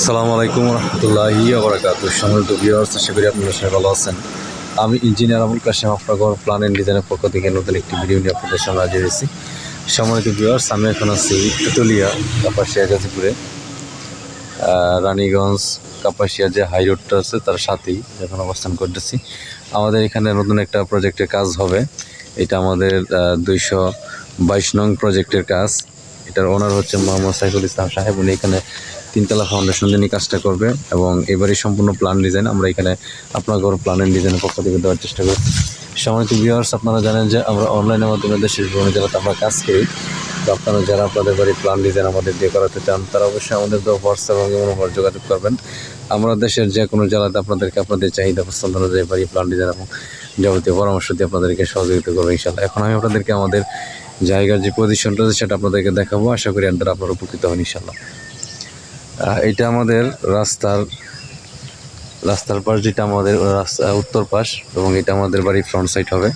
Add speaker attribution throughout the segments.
Speaker 1: আসসালামু আলাইকুম রহমতুল্লাহি আবরাকাত সম্মানিত ভিউয়ার্স আশা করি আপনারা সবাই ভালো আছেন। আমি ইঞ্জিনিয়ার আবুল কাশেম আপনার প্ল্যান অ্যান্ড ডিজাইনের পক্ষ থেকে নতুন একটি ভিডিও নিয়ে আপনাদের সামনে হাজির হয়েছি। সম্মানিত ভিউয়ার্স আমি এখন আছি তেতুলিয়া, কাপাসিয়া, গাজীপুরে। রানীগঞ্জ, কাপাসিয়া যে হাই রোডটা আছে, তার সাথেই এখন অবস্থান করতেছি। আমাদের এখানে নতুন একটা প্রজেক্টের কাজ হবে। এটা আমাদের দুইশো বাইশ নং প্রজেক্টের কাজ। এটার ওনার হচ্ছে মোহাম্মদ সাইফুল ইসলাম সাহেব। উনি এখানে তিনতলা ফাউন্ডেশন দিয়ে কাজটা করবে এবং এবারই সম্পূর্ণ প্ল্যান ডিজাইন আমরা এখানে আপনার প্ল্যান অ্যান্ড ডিজাইনের পক্ষ থেকে দেওয়ার চেষ্টা করি সম্মানিত ভিউয়ার্স আপনারা জানেন যে আমরা অনলাইনের মাধ্যমে দেশের বিভিন্ন জেলাতে আমরা কাজ করি। তো আপনারা যারা আপনাদের বাড়ির প্ল্যান ডিজাইন আমাদের দিয়ে করাতে চান, তারা অবশ্যই আমাদের হোয়াটসঅ্যাপ এবং ইমো নম্বর যোগাযোগ করবেন। আমরা দেশের যে কোনো জেলাতে আপনাদেরকে আপনাদের চাহিদা পছন্দ অনুযায়ী বাড়ি প্ল্যান ডিজাইন এবং যাবতীয় পরামর্শ দিয়ে আপনাদেরকে সহযোগিতা করব ইনশাল্লাহ এখন আমি আপনাদেরকে আমাদের জায়গার যে পজিশনটা আছে সেটা আপনাদেরকে দেখাবো। আশা করি আপনারা আপনারা উপকৃত হন ইনশাল্লাহ এটা আমাদের রাস্তার রাস্তার পাশ যেটা আমাদের, রাস্তা, উত্তর পাশ এবং এটা আমাদের বাড়ির ফ্রন্ট সাইড হবে।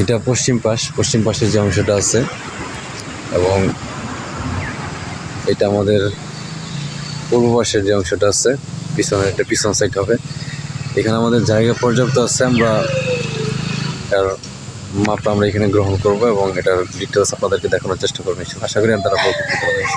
Speaker 1: এটা পশ্চিম পাশ, পশ্চিম পাশের যে অংশটা আছে এবং এটা আমাদের পূর্ব পাশের যে অংশটা আছে পিছনে একটা পিছন সাইড হবে। এখানে আমাদের জায়গা পর্যাপ্ত আছে, আমরা এর মাপটা আমরা এখানে গ্রহণ করব এবং এটার ডিটেলস আপনাদেরকে দেখানোর চেষ্টা করব আশা করি আপনারা উপকৃত হবেন